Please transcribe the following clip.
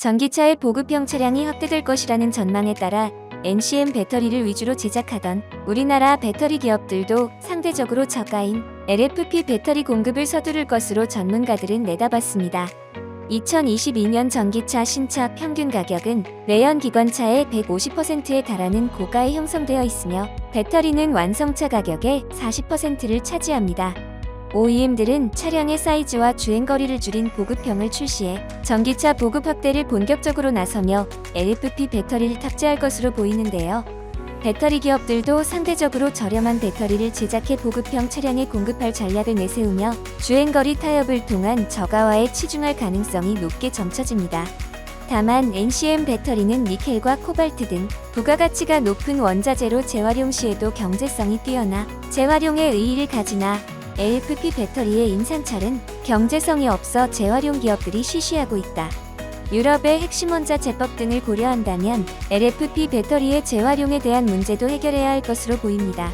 전기차의 보급형 차량이 확대될 것이라는 전망에 따라 NCM 배터리를 위주로 제작하던 우리나라 배터리 기업들도 상대적으로 저가인 LFP 배터리 공급을 서두를 것으로 전문가들은 내다봤습니다. 2022년 전기차 신차 평균 가격은 내연 기관차의 150%에 달하는 고가에 형성되어 있으며 배터리는 완성차 가격의 40%를 차지합니다. OEM들은 차량의 사이즈와 주행거리를 줄인 보급형을 출시해 전기차 보급 확대를 본격적으로 나서며 LFP 배터리를 탑재할 것으로 보이는데요. 배터리 기업들도 상대적으로 저렴한 배터리를 제작해 보급형 차량에 공급할 전략을 내세우며 주행거리 타협을 통한 저가화에 치중할 가능성이 높게 점쳐집니다. 다만 NCM 배터리는 니켈과 코발트 등 부가가치가 높은 원자재로 재활용 시에도 경제성이 뛰어나 재활용에 의의를 가지나 LFP 배터리의 인산철은 경제성이 없어 재활용 기업들이 시시하고 있다. 유럽의 핵심 원자 제법 등을 고려한다면 LFP 배터리의 재활용에 대한 문제도 해결해야 할 것으로 보입니다.